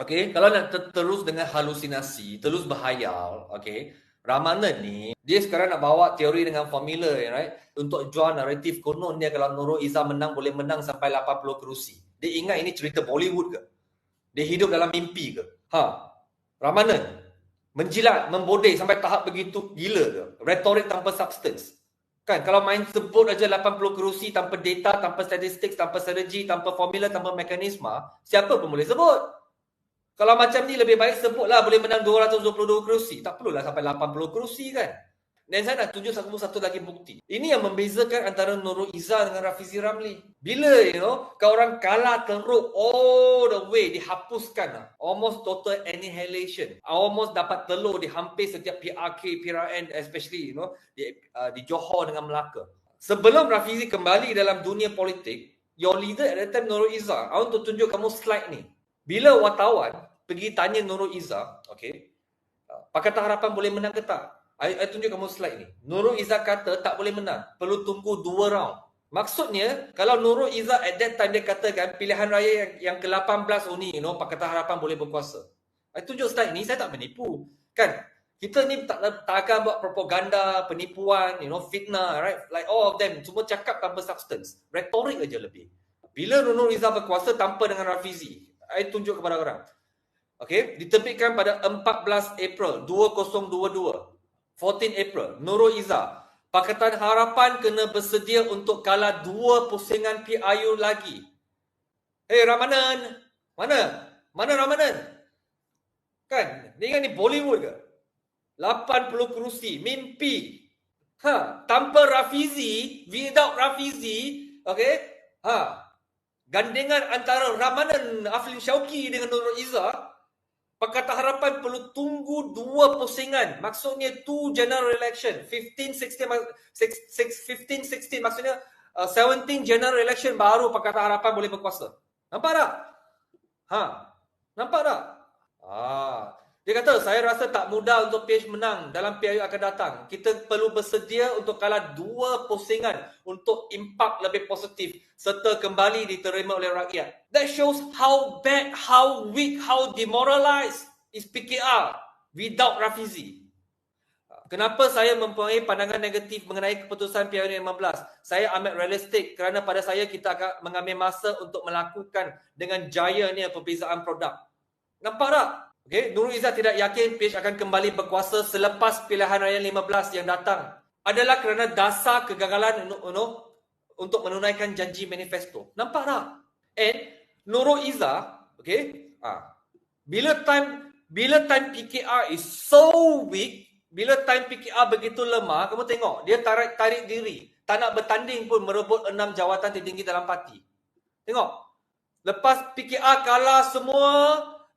Okay, kalau nak ter- terus dengan halusinasi, terus berhayal, okay, Ramanan ni, dia sekarang nak bawa teori dengan formula, right? Untuk jual naratif konon dia kalau Nurul Izzah menang, boleh menang sampai 80 kerusi. Dia ingat ini cerita Bollywood ke? Dia hidup dalam mimpi ke? Ha, Ramanan, menjilat, membodai sampai tahap begitu gila ke? Retorik tanpa substance. Kan, kalau main sebut aja 80 kerusi tanpa data, tanpa statistik, tanpa strategi, tanpa formula, tanpa mekanisma, siapa pun boleh sebut. Kalau macam ni lebih baik sebutlah boleh menang 222 kerusi. Tak perlulah sampai 80 kerusi kan. Dan saya nak tunjuk satu satu lagi bukti. Ini yang membezakan antara Nurul Izzah dengan Rafizi Ramli. Bila you know, kau orang kalah teruk all the way dihapuskan lah. Almost total annihilation. Almost dapat telur di hampir setiap PRK, PRN especially you know, di, uh, di Johor dengan Melaka. Sebelum Rafizi kembali dalam dunia politik, your leader at that time Nurul Izzah, I want to tunjuk kamu slide ni. Bila wartawan pergi tanya Nurul Izzah, okay, Pakatan Harapan boleh menang ke tak? I tunjuk kamu slide ni. Nurul Izzah kata tak boleh menang. Perlu tunggu dua round. Maksudnya, kalau Nurul Izzah at that time dia katakan pilihan raya yang, yang ke-18 ni, you know, Pakatan Harapan boleh berkuasa. I tunjuk slide ni, saya tak menipu. Kan? Kita ni tak, tak akan buat propaganda, penipuan, you know, fitnah, right? Like all of them, semua cakap tanpa substance. Retorik aja lebih. Bila Nurul Izzah berkuasa tanpa dengan Rafizi, I tunjuk kepada orang. Okey, diterbitkan pada 14 April 2022. 14 April, Nurul Izzah. Pakatan Harapan kena bersedia untuk kalah dua pusingan PIU lagi. Hei Ramanan, mana? Mana Ramanan? Kan, ni kan ni Bollywood ke? 80 kerusi, mimpi. Ha, tanpa Rafizi, without Rafizi, okey? Ha. Gandengan antara Ramanan Aflin Syauqi dengan Nurul Izzah Pakatan Harapan perlu tunggu dua pusingan. Maksudnya two general election. 15, 16, 15, 16 maksudnya uh, 17 general election baru Pakatan Harapan boleh berkuasa. Nampak tak? Ha? Nampak tak? Ah. Dia kata, saya rasa tak mudah untuk PH menang dalam PIU akan datang. Kita perlu bersedia untuk kalah dua pusingan untuk impak lebih positif serta kembali diterima oleh rakyat. That shows how bad, how weak, how demoralized is PKR without Rafizi. Kenapa saya mempunyai pandangan negatif mengenai keputusan PIU 15? Saya amat realistik kerana pada saya kita akan mengambil masa untuk melakukan dengan jaya ni perbezaan produk. Nampak tak? Okay, Nurul Izzah tidak yakin PH akan kembali berkuasa selepas pilihan raya 15 yang datang. Adalah kerana dasar kegagalan you know, untuk menunaikan janji manifesto. Nampak tak? And Nurul Izzah, okay, ah, bila time bila time PKR is so weak, bila time PKR begitu lemah, kamu tengok, dia tarik tarik diri. Tak nak bertanding pun merebut enam jawatan tertinggi dalam parti. Tengok. Lepas PKR kalah semua,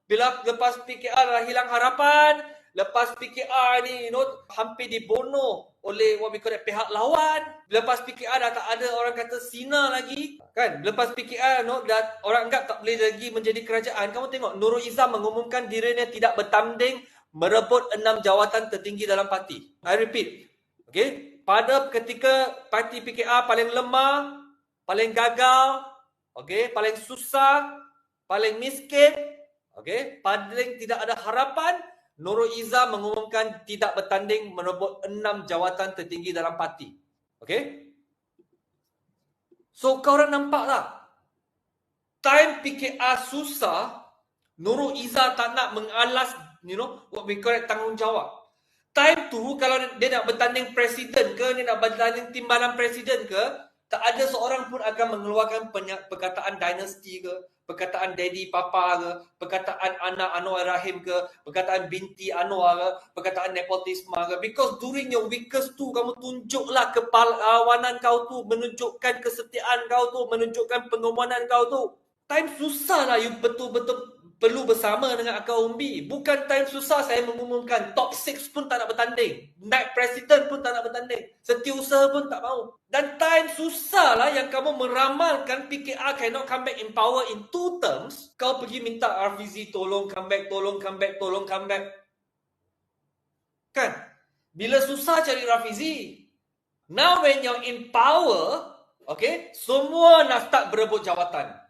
bila lepas PKR dah hilang harapan, lepas PKR ni you know, hampir dibunuh oleh what we call that, pihak lawan. Lepas PKR dah tak ada orang kata Sina lagi. Kan? Lepas PKR no, dah orang anggap tak boleh lagi menjadi kerajaan. Kamu tengok Nurul Izzah mengumumkan dirinya tidak bertanding merebut enam jawatan tertinggi dalam parti. I repeat. Okay? Pada ketika parti PKR paling lemah, paling gagal, okay? paling susah, paling miskin, Okey, paling tidak ada harapan, Nurul Izzah mengumumkan tidak bertanding merebut enam jawatan tertinggi dalam parti. Okey? So, kau orang nampak tak? Time PKR susah, Nurul Izzah tak nak mengalas, you know, what we call it, tanggungjawab. Time tu, kalau dia nak bertanding presiden ke, dia nak bertanding timbalan presiden ke, tak ada seorang pun akan mengeluarkan perkataan dinasti ke, perkataan daddy papa ke, perkataan anak Anwar Rahim ke, perkataan binti Anwar ke, perkataan nepotisme ke. Because during your weakest tu, kamu tunjuklah kepalawanan kau tu, menunjukkan kesetiaan kau tu, menunjukkan pengumuman kau tu. Time susah lah you betul-betul perlu bersama dengan akal umbi. Bukan time susah saya mengumumkan top 6 pun tak nak bertanding. Naik presiden pun tak nak bertanding. Setiausaha pun tak mau. Dan time susah lah yang kamu meramalkan PKR cannot come back in power in two terms. Kau pergi minta RVZ tolong come back, tolong come back, tolong come back. Kan? Bila susah cari Rafizi. Now when you're in power, okay, semua nak start berebut jawatan.